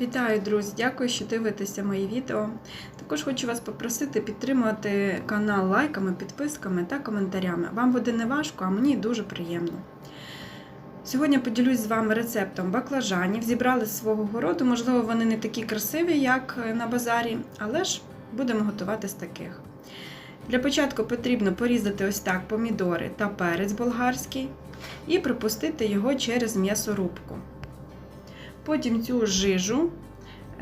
Вітаю, друзі! Дякую, що дивитеся мої відео. Також хочу вас попросити підтримати канал лайками, підписками та коментарями. Вам буде не важко, а мені дуже приємно. Сьогодні поділюсь з вами рецептом баклажанів. Зібрали з свого городу. Можливо, вони не такі красиві, як на базарі, але ж будемо готувати з таких. Для початку потрібно порізати ось так помідори та перець болгарський і пропустити його через м'ясорубку. Потім цю жижу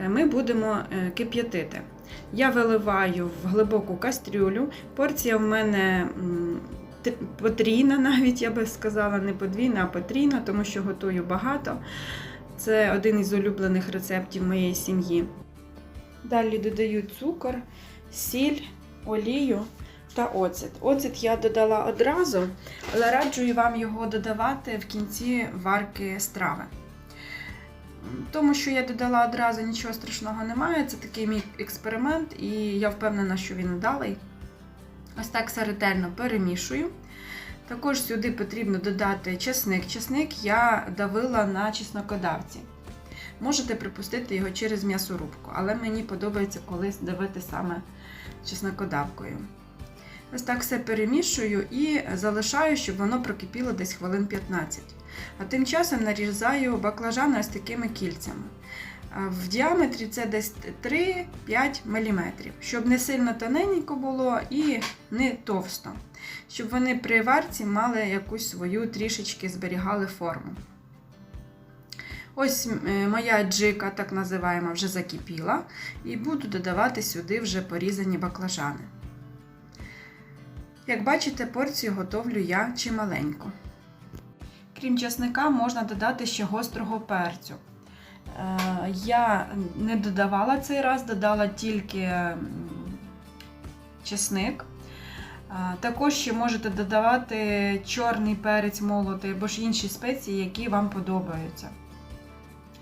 ми будемо кип'ятити. Я виливаю в глибоку кастрюлю. Порція в мене потрійна, навіть я би сказала, не подвійна, а потрійна, тому що готую багато. Це один із улюблених рецептів моєї сім'ї. Далі додаю цукор, сіль, олію та оцет. Оцет я додала одразу, але раджу вам його додавати в кінці варки страви. Тому що я додала одразу нічого страшного немає. Це такий мій експеримент, і я впевнена, що він вдалий. Ось так все ретельно перемішую. Також сюди потрібно додати чесник. Чесник я давила на чеснокодавці. Можете припустити його через м'ясорубку, але мені подобається колись давити саме чеснокодавкою. Ось так все перемішую і залишаю, щоб воно прокипіло десь хвилин 15. А тим часом нарізаю баклажани ось такими кільцями. В діаметрі це десь 3-5 мм, щоб не сильно тоненько було і не товсто, щоб вони при варці мали якусь свою трішечки зберігали форму. Ось моя джика, так називаємо, вже закипіла, і буду додавати сюди вже порізані баклажани. Як бачите, порцію готовлю я чималеньку. Крім чесника, можна додати ще гострого перцю. Я не додавала цей раз, додала тільки чесник. Також ще можете додавати чорний перець молотий або ж інші спеції, які вам подобаються.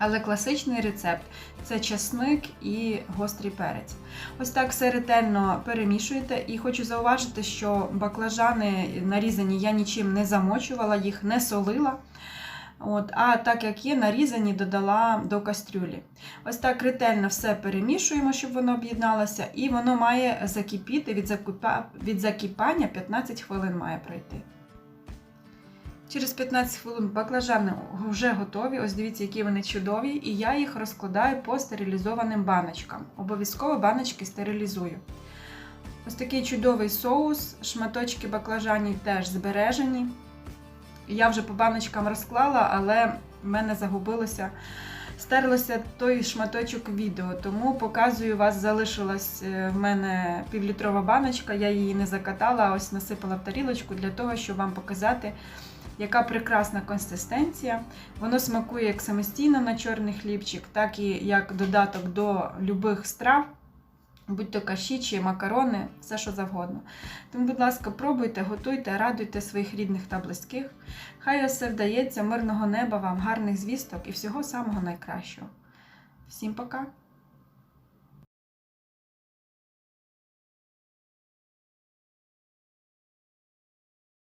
Але класичний рецепт це чесник і гострий перець. Ось так все ретельно перемішуєте. І хочу зауважити, що баклажани нарізані я нічим не замочувала, їх не солила. От, А так як є, нарізані додала до кастрюлі. Ось так ретельно все перемішуємо, щоб воно об'єдналося, і воно має закипіти від, закипання 15 хвилин має пройти. Через 15 хвилин баклажани вже готові. Ось дивіться, які вони чудові, і я їх розкладаю по стерилізованим баночкам. Обов'язково баночки стерилізую. Ось такий чудовий соус, шматочки баклажанів теж збережені. Я вже по баночкам розклала, але в мене загубилося, стерлося той шматочок відео, тому показую, вас залишилась в мене півлітрова баночка, я її не закатала, а ось насипала в тарілочку для того, щоб вам показати. Яка прекрасна консистенція. Воно смакує як самостійно на чорний хлібчик, так і як додаток до любих страв, будь-то каші чи макарони, все що завгодно. Тому, будь ласка, пробуйте, готуйте, радуйте своїх рідних та близьких. Хай все вдається, мирного неба вам, гарних звісток і всього самого найкращого. Всім пока!